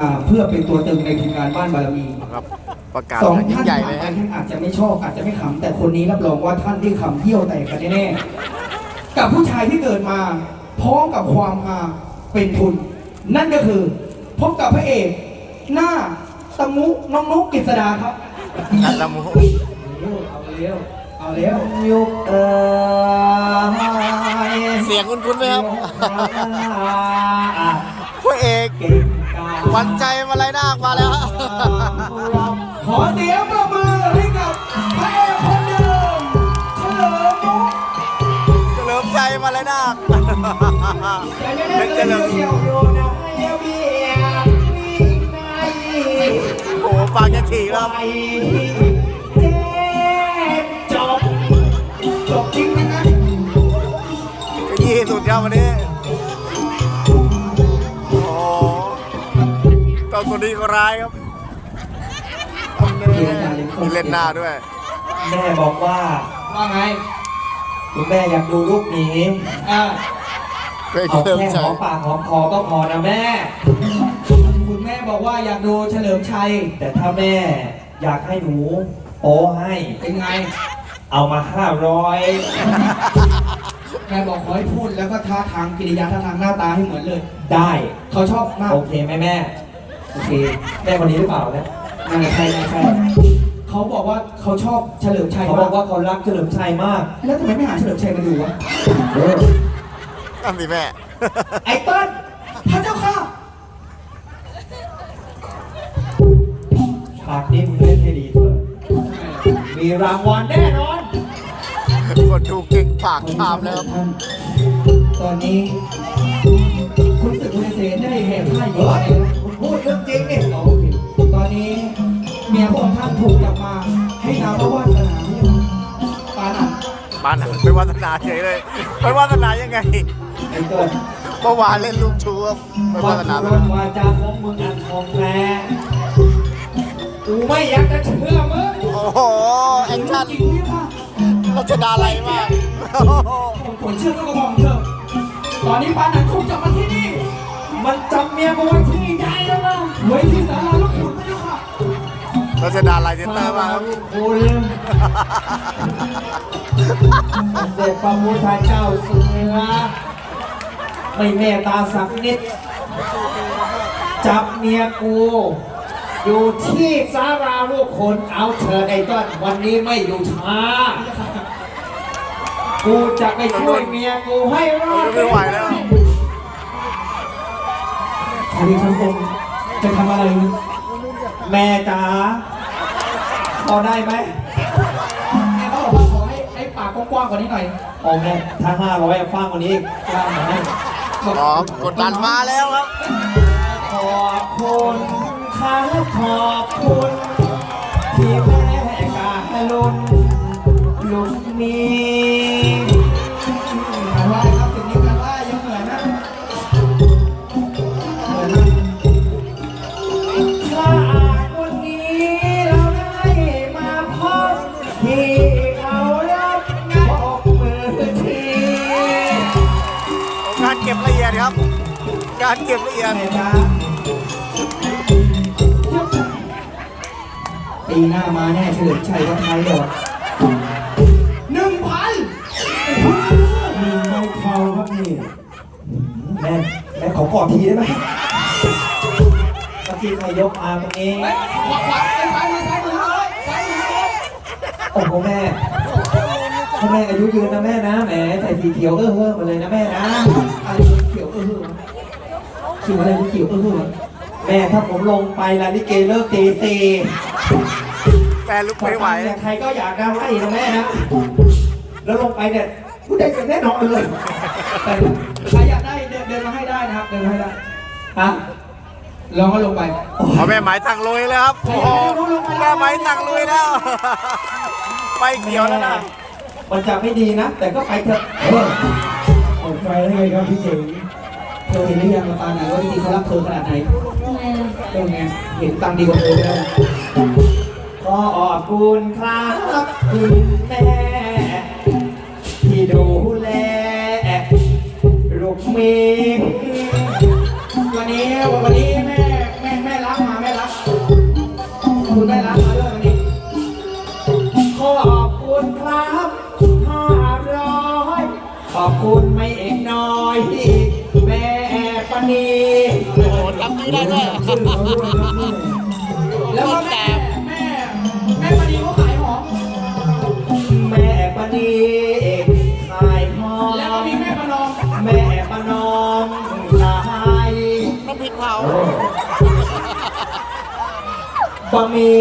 อ่าเพื่อเป็นตัวตึงในทีมงานบ้านบารมีครับประกาศสองยิ่ท่างนใหญ่ผ่าเลนยไปฮะ ท่านอาจจะไม่ชอบอาจจะไม่ขำแต่คนนี้รับรองว่าท่านที่ขำเที่ยวแตกกันแน่ๆกับผู้ชายที่เกิดมา พร้อมกับความฮาเป็นทุน นั่นก็คือ พบกับพระเอกหน้าตะมุน้องนุกกฤษดาครับนัตมูเอาเร็วเอาเร็วยุกเอ่ยเสียงคุณคุณไหมครับ พระเอก เก่งกาจ หวันใจมาลายนาคมาแล้ว ขอเสียงปรบมือให้กับพระเอกคนเดิมเฉลิมมุกเฉลิมใจมาลายนาคเป็นเฉลิมเชียวโยนะเยเบียวิ่งในโอ้โหปากจะฉีกแล้วไปเจ็บจบจบจริงนะขยี้สุดครับวันนี้ ตัวนี้ก็ร้ายครับมีเล่นหน้าด้วย แม่บอกว่าว่าไงคุณแม่อยากดูรูปนี้อ่าเป็นเอาเฉลิมแค่ใจหอมปากหอมคอก็พอนะแม่ คุณแม่บอกว่าอยากดูเฉลิมชัย แต่ถ้าแม่อยากให้หนูโป้ให้ เป็นไง เอามาห้าร้อยแม่บอกขอให้พูดแล้วก็ท่าทางกิริยาท่าทางหน้าตาให้เหมือนเลย ได้ เขาชอบมาก โอเคไหมแม่ โอเคแม่คนนี้หรือเปล่าเนี่ยนั่นแหละใช่ใช่ใช่เขาบอกว่าเขาชอบเฉลิมชัยเขาบอกว่าเขารักเฉลิมชัยมาก แล้วทำไมไม่หาเฉลิมชัยมาดูวะนั่นสิแม่ ไอ้เติ้ลพระเจ้าค่ะฉากนี้มึงเล่นให้ดีเถอะ มีรางวัลแน่นอน คนดูเก่งปากชามแล้วครับท่านตอนนี้ คุณศึกคุณเสนได้แห่ผ้าอยู่เฮ้ยแล้วมึง พูดเรื่องจริงนี่โอเคตอนนี้เมียพระองค์ท่านถูกจับมา ให้นามว่าวาสนาปานันบ้านหนังไปวาสนาเฉยเลยไปวาสนายังไงไอ้เติ้ลเมื่อวานเล่นลูกชูครับไปวัวาสนานไปรนวาจาของมึงอันของแท้กูไม่อยากจะเชื่อมึงโอ้โหแอคชั่นจริงพี่ค่ะ รัชดาอะไรมากโอ้โหผมผลเชื่อก็กระบอกเถอะตอนนี้ปานันถูกจับมาที่นี่ มันจำเมียกูไว้ที่ใจแล้วนะไว้ที่ศาลาลูกขุนพระเจ้าค่ะรัชดาไลน์เซนเตอร์มากครับคุณเด็จพระพุทธเจ้าเสือไม่เมตตาสักนิด จับเมียกู อยู่ที่สาราลูกคนเอาเถิดไอ้ต้นวันนี้ไม่อยู่ช้า กูจะไปช่วยเมียกูให้รอดไม่ไหวแล้ว ชาลีชังคงจะทำอะไร แม่จ๋าพอได้ไหมแม่เขาบอกว่าขอให้ไอ้ปากกว้างๆกว่านี้หน่อยโอ้แม่ถ้าห้าร้อยฟังกว่านี้อีกกว้างหน่อยนะอ๋อกดดันมาแล้วครับ ขอบคุณครับขอบคุณที่แม่กาลุนลุงนี้ การเก็บละเอียดแม่จ๋าปีหน้ามาแน่เฉลิมชัยวัดไทยหรอหนึ่งพันมีไม่เท่าครับนี่แม่แม่ขอกอดทีได้ไหมเมื่อกี้ใครยกอาตรงนี้เฮ้ยขวาขวาซ้ายมือซ้ายมือเลยซ้ายมือเลยโอ้โหแม่ถ้าแม่อายุยืนนะแม่นะแหมใส่สีเขียวเออเฮ้อมาเลยนะแม่นะอะไรเขียวเออเหรอ เขียวอะไรเขียวเออเหรอแม่ถ้าผมลงไปลาลิเกเลิกตีสี่แปรลุกไม่ไหวเนี่ยใครก็อยากได้ให้นะแม่นะ แล้วลงไปเนี่ยกูได้กันแน่นอนเลยแต่ใครอยากได้เดินเดินมาให้ได้นะครับ เดินมาให้ได้ฮะลองก็ลงไปเอาแม่หมายตังลุยเลยครับโอ้โหแม่หมายตังลุยแล้ว ไปเขียวแล้วนะ มันจะไม่ดีนะ แต่ก็ไปเถอะเออเปิดไฟได้ไงครับพี่เจ๋งเธอเห็นหรือยังมาปาไหนว่าจริงๆเขารักเธอขนาดไหนเป็นไงเห็นตังค์ดีกว่าเธอแล้วขอบคุณครับคุณแม่ที่ดูแลลูกเมีย ชื่อได้ด้วยชื่อเขาด้วยครับนี่แล้วก็แม่แม่แม่ปณีเขาขายหอมแม่ปณีขายหอมแล้วก็มีแม่ประนอมแม่ประนอมขายน้ำพริกเผาบะหมี่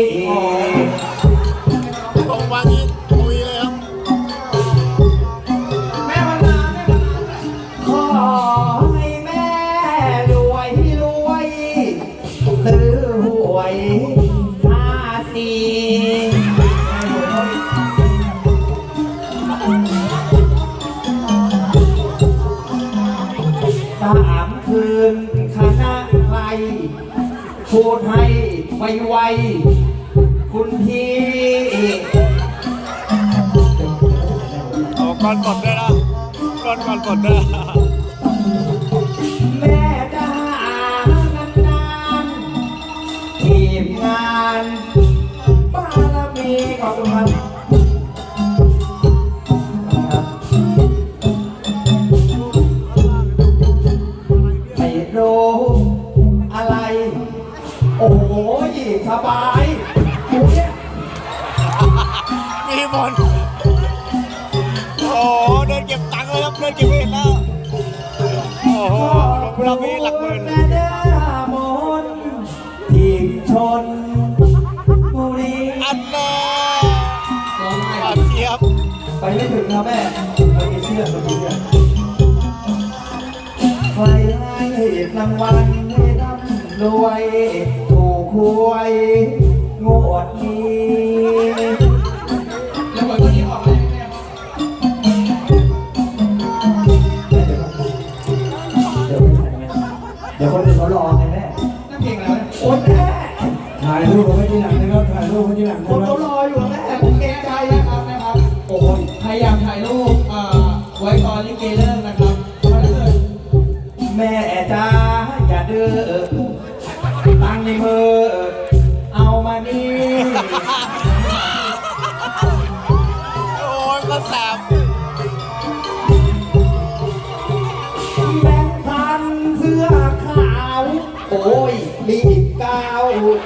ไม่ไหวคุณพี่โอ้ก่อนกดด้วยนะก่อนก่อนกดด้วยแม่จ้านานๆทีมงานบารมีขอบคุณ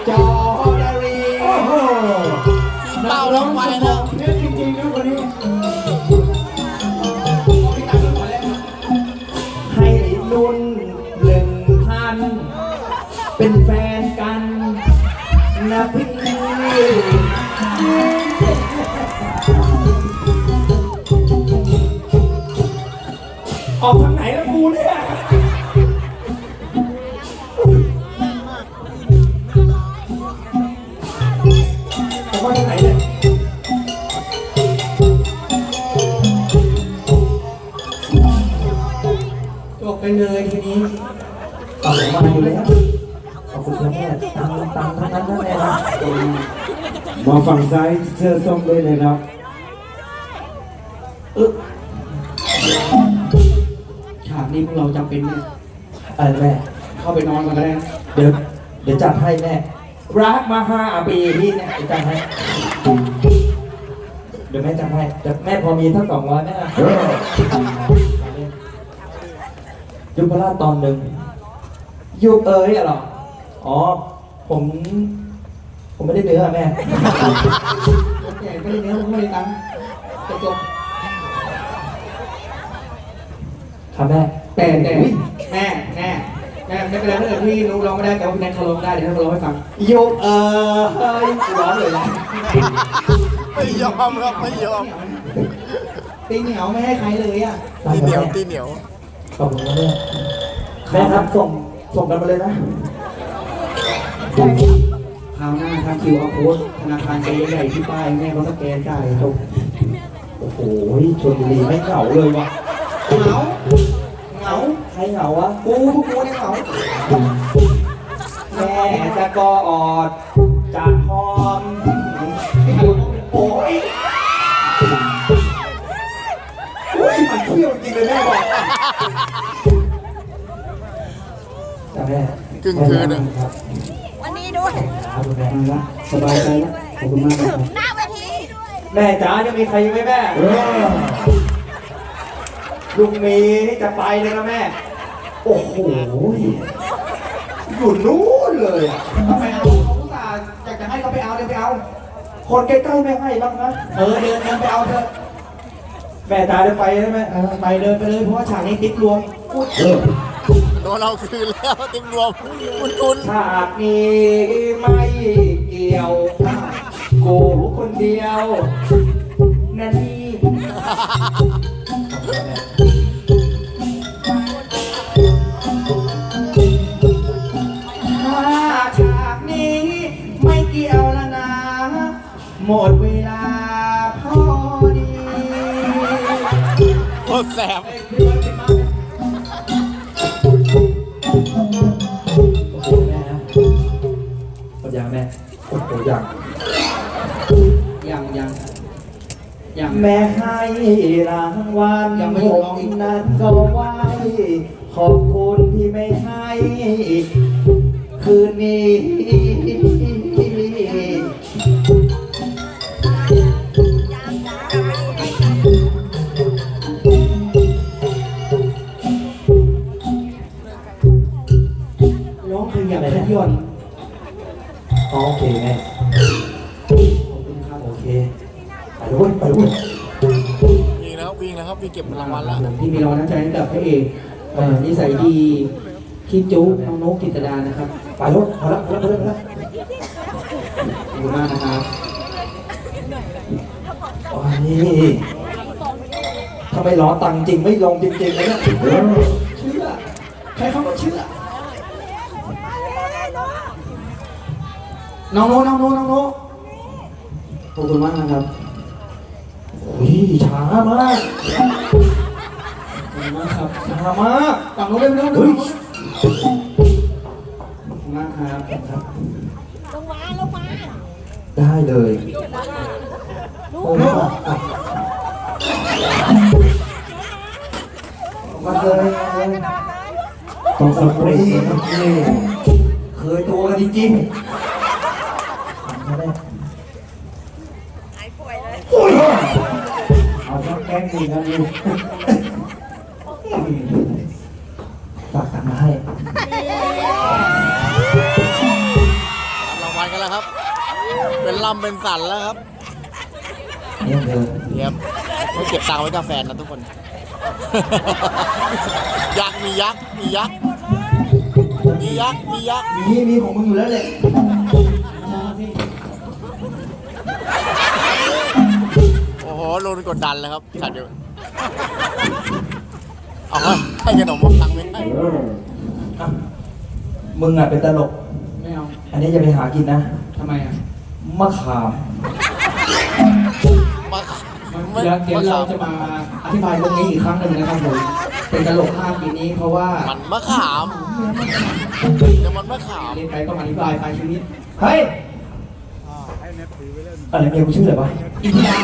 จอดารีโอ้โหเป้าลงไปแล้ มาอยู่เลยครับขอบคุณครับแม่ตังตังทั้งนั้นนะแม่นะมาฝั่งซ้ายเสื้อส้มด้วยเลยครับฉากนี้พวกเราจำเป็นเนี่ยอแม่เข้าไปนอนกันก็ได้นะเดี๋ยวเดี๋ยวจัดให้แม่รักมาห้าปีพี่เนี่ยเดี๋ยวจัดให้เดี๋ยวแม่จัดให้แต่แม่พอมีทั้งสองร้อยแม่นะยุพราชตอนหนึ่ง ยุบเอ้ยอะเหรอ อ๋อ ผม ผมไม่ได้เนื้อแม่โอเคไม่ได้เนื้อผมไม่ได้ตังค์จะจบครับแม่ แต่แต่แม่แม่แม่ไม่เป็นไรถ้าเกิดพี่รู้ร้องไม่ได้แต่ว่าพี่แนทเขาร้องได้เดี๋ยวเขาร้องให้ฟังยุบเอ้ยร้อนเลยนะไม่ยอมครับไม่ยอมตีเหนียวไม่ให้ใครเลยอะตีเหนียวตีเหนียวขอบคุณครับแม่แม่ครับส่ง ส่งกันมาเลยนะคราวหน้าทำคิวเอาโค้ดธนาคารใจใหญ่ๆที่ป้ายแม่เขาสแกนจ่ายจบโอ้โหชนบุรีไม่เหงาเลยว่ะเหงาเหงาใครเหงาวะกูพวกกูเนี่ยเหงาแม่จะกอดจะหอมโอ้ยโอ้ยมันเที่ยวจริงเลยแม่บอก จ้าแม่ครึ่งคืนอะครับวันนี้ด้วยครับคุณแม่เอาละสบายใจแล้วขอบคุณมากนะครับหน้าเวทีด้วยแม่จ๋าจะมีใครอีกไหมแม่เออลุงมีจะไปเลยนะแม่ โอ้โหอยู่นู้นเลยอะทำไมเอาเขาอุตส่าห์อยากจะให้เขาไปเอาเดี๋ยวไปเอา คนใกล้ๆไม่ให้บ้างนะเออเดินเดินไปเอาเถอะแม่ตายจะไปได้ไหมเออไปเดินไปเลยเพราะว่าฉากนี้ติ๊กรวม อุ๊ยเราคืนแล้วติงรวมคุณคุณชากนี้ไม่เกี่ยวกูคนเดียวนาที แม่ให้รางวัลยังไม่ผยอมมอีก นั้นก็ไหวขอบคุณที่ไม่ให้ คืนนี้ ระเอกเอ่อนิสัยดีพี่จุ๊กน้องนกกิตดานะครับไปรถพอแล้วพอแล้วพอแล้วพอแล้วขอบคุณมากนะครับโอ้ยถ้าไม่ล้อตังค์จริงไม่ลงจริงๆเลยเนี่ยเชื่อใครเขาก็เชื่อ น้องโน้น้องโน้น้องโน้ขอบคุณมากนะครับโอ้ยช้ามากขอบคุณ มากครับชามากฝั่งโน้นเร็วเร็วเร็วเฮ้ยขอบคุณมากครับครับ ลงมาลงมาได้เลยลูโอ้กยมาเลยต้องสปรีต้องสปรีเคยตัวกันจริงๆหายป่วยเลยโอ้ยเอาช่องแกล้งดีนะนี่ฝ เป็นลำเป็นสันแล้วครับเนี่ยเธอเยี่ยมไม่เก็บตังค์ไว้กับแฟนนะทุกคน ยักษ์มียักษ์มียักษ์มียักษ์มียักษ์มีมีของมึงอยู่แล้วแหละโอ้โหโดนกดดันเลยครับฉันเดียวเอาให้ให้ขนมมาตังค์ไม่ให้อะมึงอะเป็นตลก ไม่เอา อันนี้จะไปหากินนะ ทำไมอะ มะขามมาเดี๋ยวเดี๋ยวเราจะมาอธิบายเรื่องนี้อีกครั้งหนึ่งนะครับผมเป็นตลกภาพปีนี้เพราะว่ามันมะขามเดี๋ยวมันมะขามเล่นไปก็มาอธิบายไปชีวิตเฮ้ยอะไรเมียกูชื่ออะไรวะอินทิรา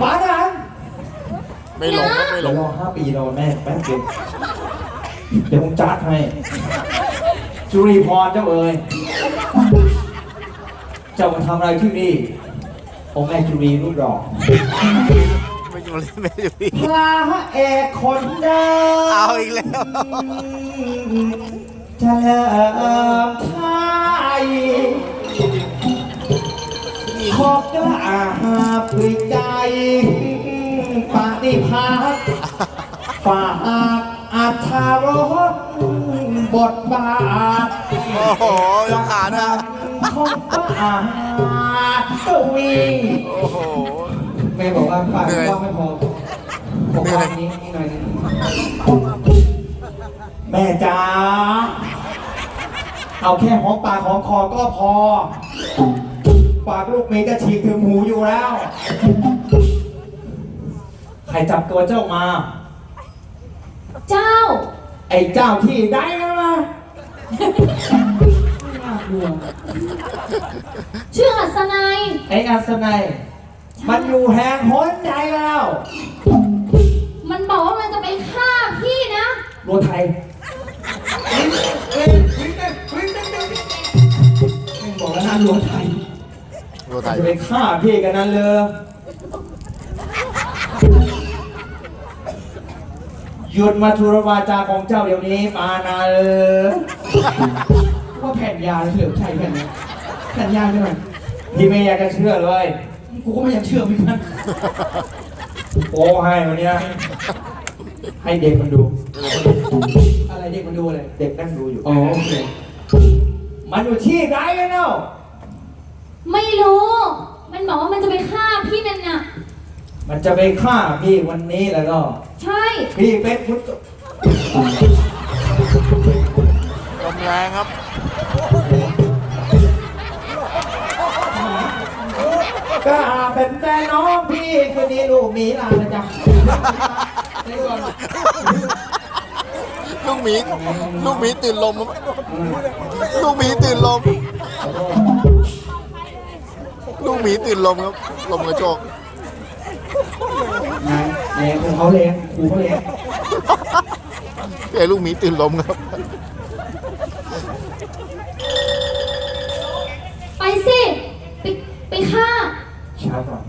ป้าทหารไม่หลงก็ไม่หเดี๋ลยวงรอห้าปีรอแม่แป๊บเดียวเดี๋ยวผมจัดให้จุรีพรเจ้าเอ๋ย เจ้ามาทำอะไรที่นี่องค์แม่จุรีรูปหล่อไม่อยู่ไม่อยู่ดีพระเอกคนเดิมเอาอีกแล้วเฉลิมไทยขอบกล้าปริใจปฏิภาณฝากอัธรสบทบาทโอ้โหยกขาด้วย ของป้าตวีโอ้โห แม่บอกว่าปากกว้างไม่พอผมวาอันนี้นี่หน่อยนึงแม่จ๋าเอาแค่หอมปากหอมคอก็พอ ปากลูกเมย์จะฉีกถึงหูอยู่แล้ว ใครจับตัวเจ้ามา เจ้า ไอ้เจ้าที่ได้แล้วมาน่า กลัวชื่อหัสนัยไอ้อัศนัยมันอยู่แหงหนใจแล้ว มันบอกว่ามันจะไปฆ่าพี่นะรัวไทยบอกแล้วนะหลวงไทยโรไทยจะไปฆ่าพี่กันนั้นเลยหยุดมาทุรวาจาของเจ้าเดี๋ยวนี้ปานาเลย ว่าแผ่นยาเฉลิมชัยแผ่นนี้แผ่นยาใช่ไหมพี่ไม่อยากจะเชื่อเลย กูก็ไม่อยากเชื่อเหมือนกันโอ้ให้วันเนี้ยให้เด็กมันดู อะไรเด็กมันดูอะไรเด็กนั่งดูอยู่ อ๋อโอเค มันอยู่ที่ไหนกันเนาะไม่รู้ มันบอกว่ามันจะไปฆ่าพี่นั่นน่ะ มันจะไปฆ่าพี่วันนี้แล้วก็ ใช่ พี่เป็นพุทธ ลมแรงครับ ก็เป็นแฟนน้องพี่คืนนี้ลูกหมีลานะจ๊ะลูกหมีลูกหมีตื่นลมครับลูกหมีตื่นลม ลูกหมีตื่นลมครับ ลมกระโจกนายแรงของเขาแรงครูเขาแรงไอ้ลูกหมีตื่นลมครับ ไปสิ ไปไปฆ่า ช้าก่อน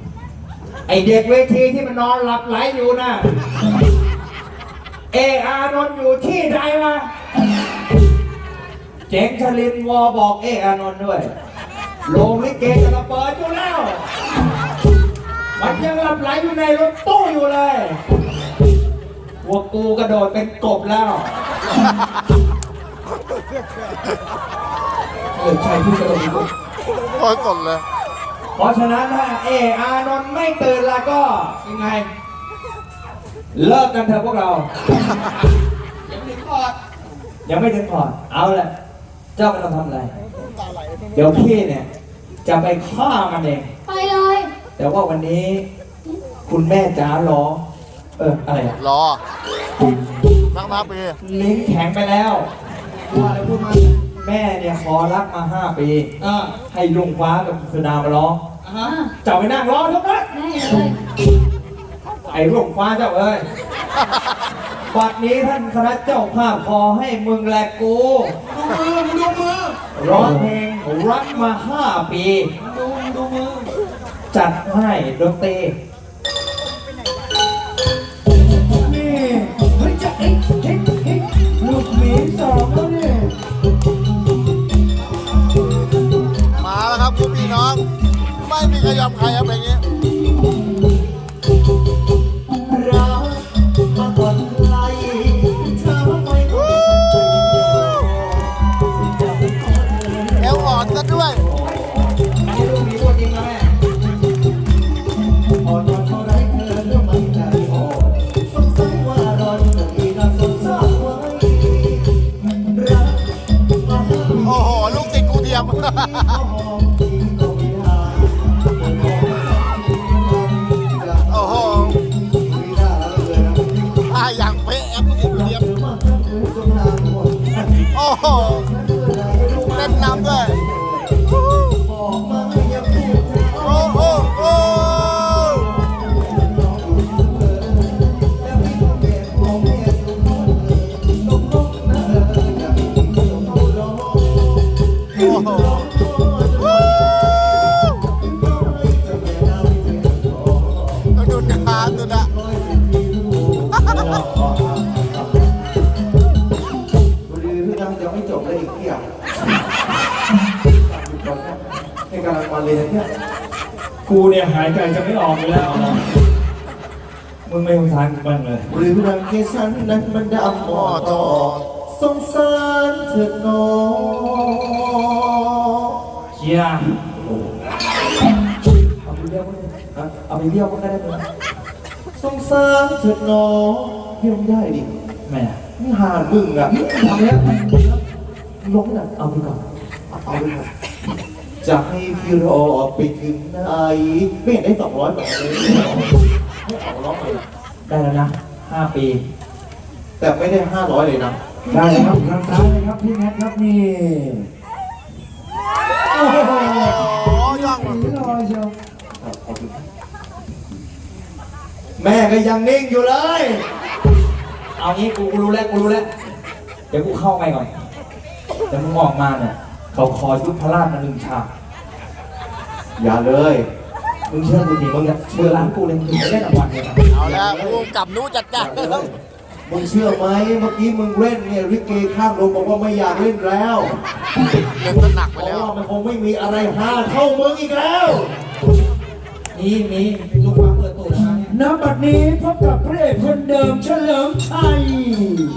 ไอเด็กเวทีที่มันนอนหลับไหลอยู่น่ะเออานนท์อยู่ที่ใดวะเจ๋งชลินวอบอกเออานนท์ด้วยโรงลิเกจะระเบิดอยู่แล้ว มันยังหลับไหลอยู่ในรถตู้อยู่เลยพวกกูกระโดดเป็นกบแล้ว เฉลิมชัยพูดกระโดดดีกว่าโอ้ยกดเลย เพราะฉะนั้นถ้าเออานนท์ไม่ตื่นแล้วก็ยังไง เลิกกันเถอะพวกเรา ยังถึงคอร์ดยังไม่ถึงพอร์ตเอาแหละเจ้าไม่ต้องทำอะไร เดี๋ยวพี่เนี่ย จะไปฆ่ามันเอง ไปเลย แต่ว่าวันนี้ คุณแม่จ๋ารอ เอออะไรอะรอสักมาปี ลิ้นแข็งไปแล้ว พูดอะไรพูดมาแม่เนี่ยขอรักมาห้าปี อ่าให้ลุงฟ้ากับสุดามาร้องอ่าฮะเจ้าไปนั่งรอทุกนั้นได้เลยไอ้ลุงฟ้าเจ้าเอ้ยบัดนี้ท่านคณะเจ้าภาพขอให้มึงและกูดูมือมึงดูมือร้องเพลงรักมาห้าปีดูมึงดูมือจัดให้ดนตรี กูเนี่ยหายใจจะไม่ออกอยู่แล้ว มึงไม่สงสารกูบ้างเลยหรือรังแค่ฉันนั้นมันดำหมอทอสงสารเถิดน้องเชียร์เอาไปเลี้ยวมึงฮะเอาไปเลี้ยวมึงก็ได้มึงสงสารเถิดน้องเพี่ยมได้ดิแม่นี่หานมึงอะทำเนี้ยลงน่ะเอาไปก่อนเอาไปก่อน จะให้พี่รอไปถึงไหนไม่เห็นได้สองร้อยบาทเลยไม่เอาร้องเลยได้แล้วนะห้าปีแต่ไม่ได้ห้าร้อยเลยนะได้เลยครับทางซ้ายเลยครับพี่แมทครับนี่โอ้โหโอ้ย่องนี่รอเชียวแม่ก็ยังนิ่งอยู่เลย เอางี้กูกูรู้แล้วกูรู้แล้วเดี๋ยวกูเข้าไปก่อนเดี๋ยวมึงออกมาเนี่ยเขาขอยุบพระราชมาหนึ่งฉาก อย่าเลย มึงเชื่อกูดิมึงเนี่ยเชื่อร้านกูเลยมึงจะได้รางวัลเลยนะเอาแล้วผู้กำกับนู้จัดการแล้วมมึงเชื่อไหมเมื่อกี้มึงเล่นเนี่ยริเกข้างโรงบอกว่าไม่อยากเล่นแล้วเล่นก็หนักเพไปราะแล้วว่ามันคงไม่มีอะไรฮาเท่ามึงอีกแล้ว นี่มีลูกฟ้าเปิดตูดมาเนี่ยณบัดนี้พบกับพระเอกคนเดิมเฉลิมชัย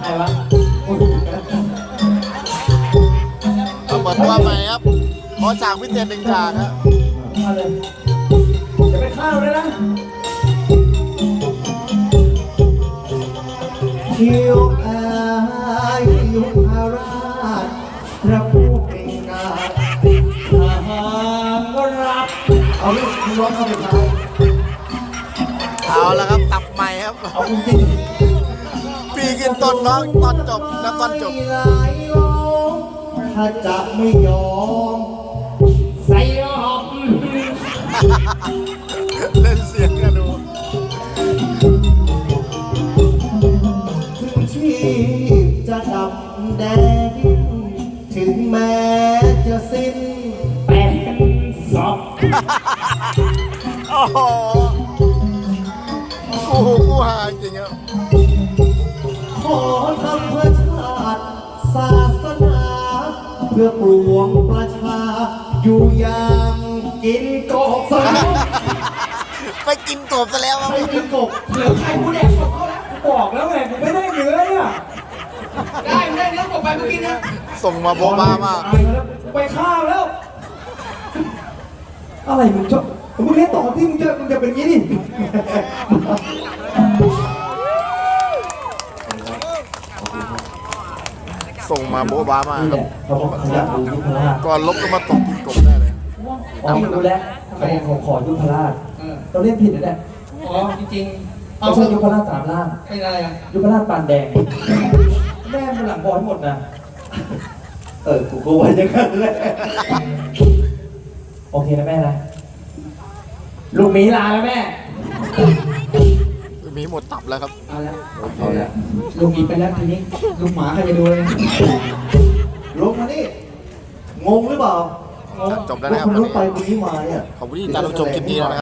ใครวะเอาเปิดตัวใหม่ครับ ขอฉากพิเศษหนึ่งฉากครับ มาเลยจะไปข้าวเลยนะคิวอายยุพราชพระผู้เป็นนาทหารก็รับ เอาลูกร้องเข้าไปทายเอาละครับตับใหม่ครับเอาจริงปีกินต้นน้องตอนจบแล้วตอนจบหลายลมถ้าจะไม่ยอมใส่หอบ เล่นเสียงกันดูถึงชีพจะดับแดงถึงแม้จะสิ้นเป็นศพโอ้โหกูกูหาจริงครับขอทำเพื่อชาติศาสนา เพื่อปวงประชาอยู่อย่าง กินกบสาไปกินกบซะแล้วครับใครกินกบเหลือใครผู้แดกกบเขาแล้วบอกแล้วไงกูไม่ได้เนื้อเนี่ยได้ไม่ได้เนื้อกบไปเมื่อกี้นะส่งมาโบบามากตายแล้วไปข้าวแล้ว อะไรมึงชอบมึงเล่นต่อที่มึงจะมึงจะเป็นงี้ดิส่งมาโบบามากนี่แหละเขาบอกเขาอยากดูยุพราช ก่อนลบก็มาตกกินกบได้เล ยอ๋อรู้แล้วเขาบอกเขาขอยุพราชเออเราเล่นผิดนะเนี่ยอ๋อจริงๆเอาเอาใช่เถยุอะพราชสามล่างเป็นอะไรอะยุพราชปานแดง แม่มันหลังบอลให้หมดนะ เออ กูก็ว่าอย่างนั้นแหละโอเคนะแม่นะลูกหมีลาแล้วแม่ มีหมดตับแล้วครับ เอาละเอาละลุงหมีไปแล้วทีนี้ลุงหมาใครจะดูเลยลงมานี่งงหรือเปล่า จบแล้วนะครับคนวันรู้นี้ไปคนนี้มาเนี่ยขอบคุณที่ติดตามรับชมคลิปนี้นะครับ